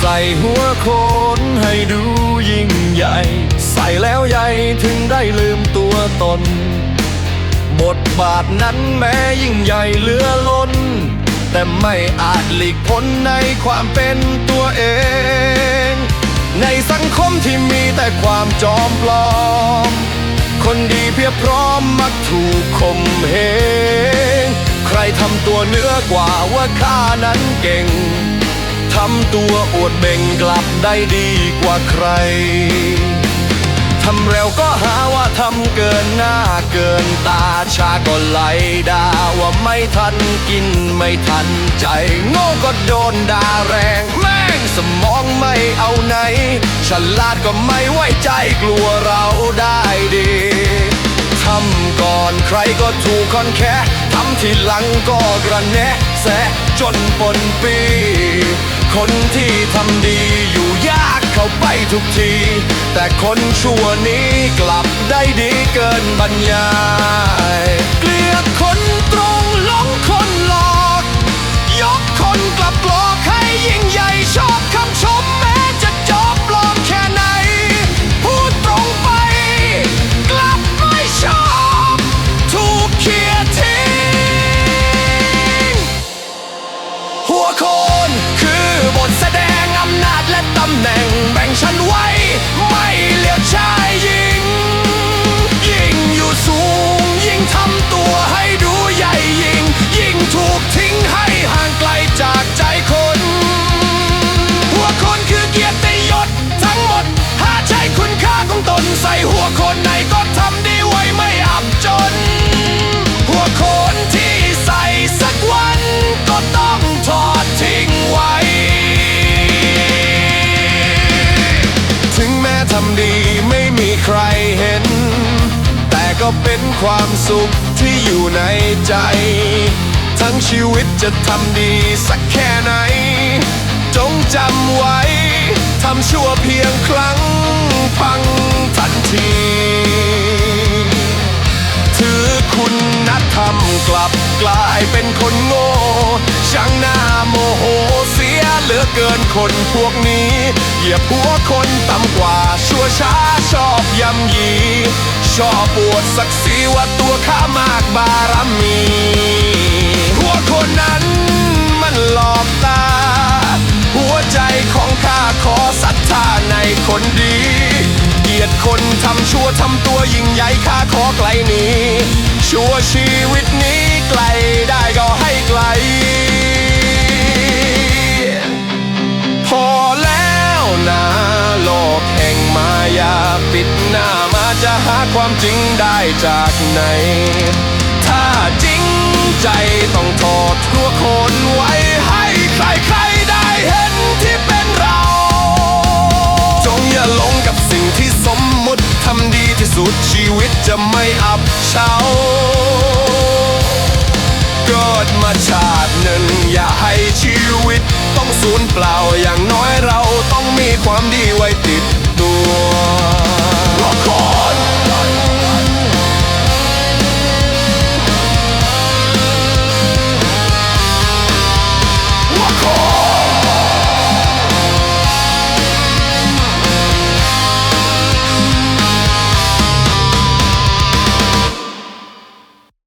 ใส่หัวโขนให้ดูยิ่งใหญ่ ใส่แล้วใหญ่ถึงได้ลืมตัวตน บทบาทนั้นแม้ยิ่งใหญ่เลือล้น แต่ไม่อาจหลีกพ้นในความเป็นตัวเอง ในสังคมที่มีแต่ความจอมปลอม คนดีเพียบพร้อมมักถูกข่มเหงใครทำตัวเหนือกว่าว่าข้านั้นเก่งทำตัวอวดเบ่งกลับได้ดีกว่าใคร ทำเร็วก็หาว่าทำเกินหน้าเกินตาชาก็ไหลด่าว่าไม่ทันกินไม่ทันใจ โง่ก็โดนด่าแรง แม่งสมองไม่เอาไหน ฉลาดก็ไม่ไว้ใจกลัวเราได้ดีทำก่อนใครก็ถูกคอนแค่ทำทีหลังก็กระแนะแสะจนปนปี คนที่ทำดีอยู่ยากเข้าไปทุกที แต่คนชั่วนี้กลับได้ดีเกินบรรยาย ม่มีใครเห็น แต่ก็เป็นความสุขที่อยู่ในใจ ทั้งชีวิตจะทำดีสักแค่ไหน จงจำไว้ ทำชั่วเพียงครั้งปังทันที ถือคุณธรรมกลับกลายเป็นคนโง่ อเกินคนพวกนี้ เหยียบหัวคนต่ำกว่า ชั่วช้าชอบยำยี ชอบปวดศักดิ์ศรีว่าตัวข้ามากบารมี หัวคนนั้นมันหลอกตา หัวใจของข้าขอศรัทธาในคนดีเกียรติคนทำชั่วทำตัวยิ่งใหญ่ข้าขอไกลหนีชั่วชีวิตนี้ไกลได้ก็ให้ไกล ความจริงได้จากไหน ถ้าจริงใจต้องถอดหัวโคนไว้ให้ใครๆได้เห็นที่เป็นเรา จงอย่าหลงกับสิ่งที่สมมุติทำดีที่สุดชีวิตจะไม่อับเฉาเกิดมาชาติหนึ่งอย่าให้ชีวิต ต้องสูญเปล่าอย่างน้อยเราต้องมีความดีไว้ติด